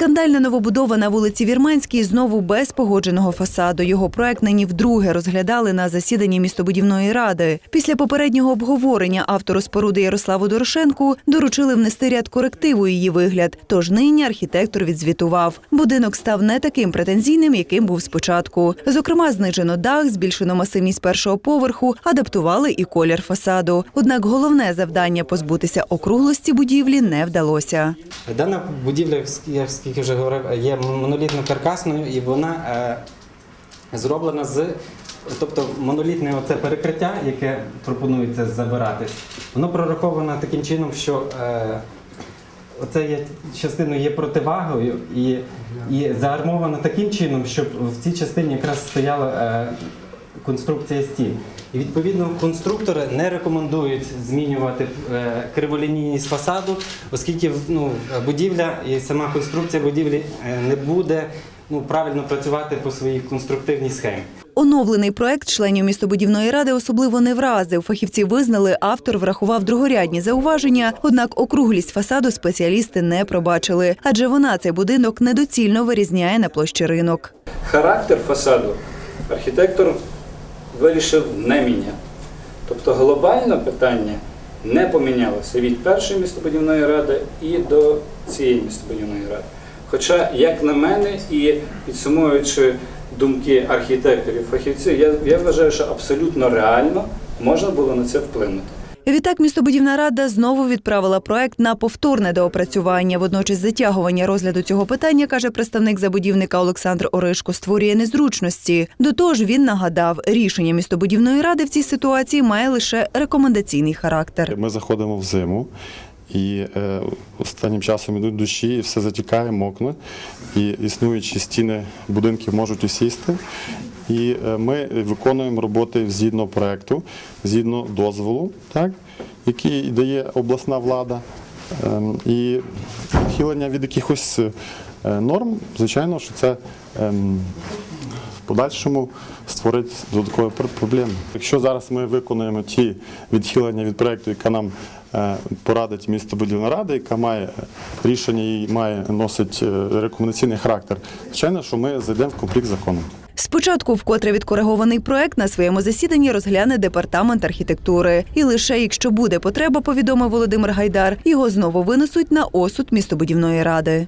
Скандальна новобудова на вулиці Вірменській знову без погодженого фасаду. Його проект нині вдруге розглядали на засіданні містобудівної ради. Після попереднього обговорення автору споруди Ярославу Дорошенку доручили внести ряд корективу її вигляд. Тож нині архітектор відзвітував. Будинок став не таким претензійним, яким був спочатку. Зокрема, знижено дах, збільшено масивність першого поверху, адаптували і колір фасаду. Однак головне завдання позбутися округлості будівлі не вдалося. Дана будівля, я скільки вже говорив, є монолітно-каркасною і вона е, зроблена з. Тобто монолітне оце перекриття, яке пропонується забирати, воно прораховано таким чином, що е, оце є частиною є противагою і, і заармовано таким чином, щоб в цій частині якраз стояла е, конструкція стін. І відповідно конструктори не рекомендують змінювати е, криволінійність фасаду, оскільки ну, будівля і сама конструкція будівлі е, не буде ну, правильно працювати по своїй конструктивній схемі. Оновлений проект членів містобудівної ради особливо не вразив. Фахівці визнали, автор врахував другорядні зауваження, однак округлість фасаду спеціалісти не пробачили, адже вона цей будинок недоцільно вирізняє на площі ринок. Характер фасаду архітектор вирішив не міняти. Тобто глобальне питання не помінялося від першої містобудівної ради і до цієї містобудівної ради. Хоча, як на мене, і підсумовуючи думки архітекторів, фахівців, я, я вважаю, що абсолютно реально можна було на це вплинути. Відтак містобудівна рада знову відправила проект на повторне доопрацювання. Водночас затягування розгляду цього питання, каже представник забудівника Олександр Оришко, створює незручності. До того ж, він нагадав, рішення містобудівної ради в цій ситуації має лише рекомендаційний характер. Ми заходимо в зиму, і е, останнім часом йдуть дощі, і все затікає, мокне, і існуючі стіни будинків можуть усісти. І е, ми виконуємо роботи згідно проекту, згідно дозволу, так, який дає обласна влада. Ем, І відхилення від якихось е, норм, звичайно, що це ем, в подальшому створить додаткові проблеми. Якщо зараз ми виконуємо ті відхилення від проекту, яка нам е, порадить містобудівна рада, яка має рішення і має носить рекомендаційний характер, звичайно, що ми зайдемо в конфлікт законом. Спочатку вкотре відкоригований проект на своєму засіданні розгляне департамент архітектури. І лише якщо буде потреба, повідомив Володимир Гайдар, його знову винесуть на осуд містобудівної ради.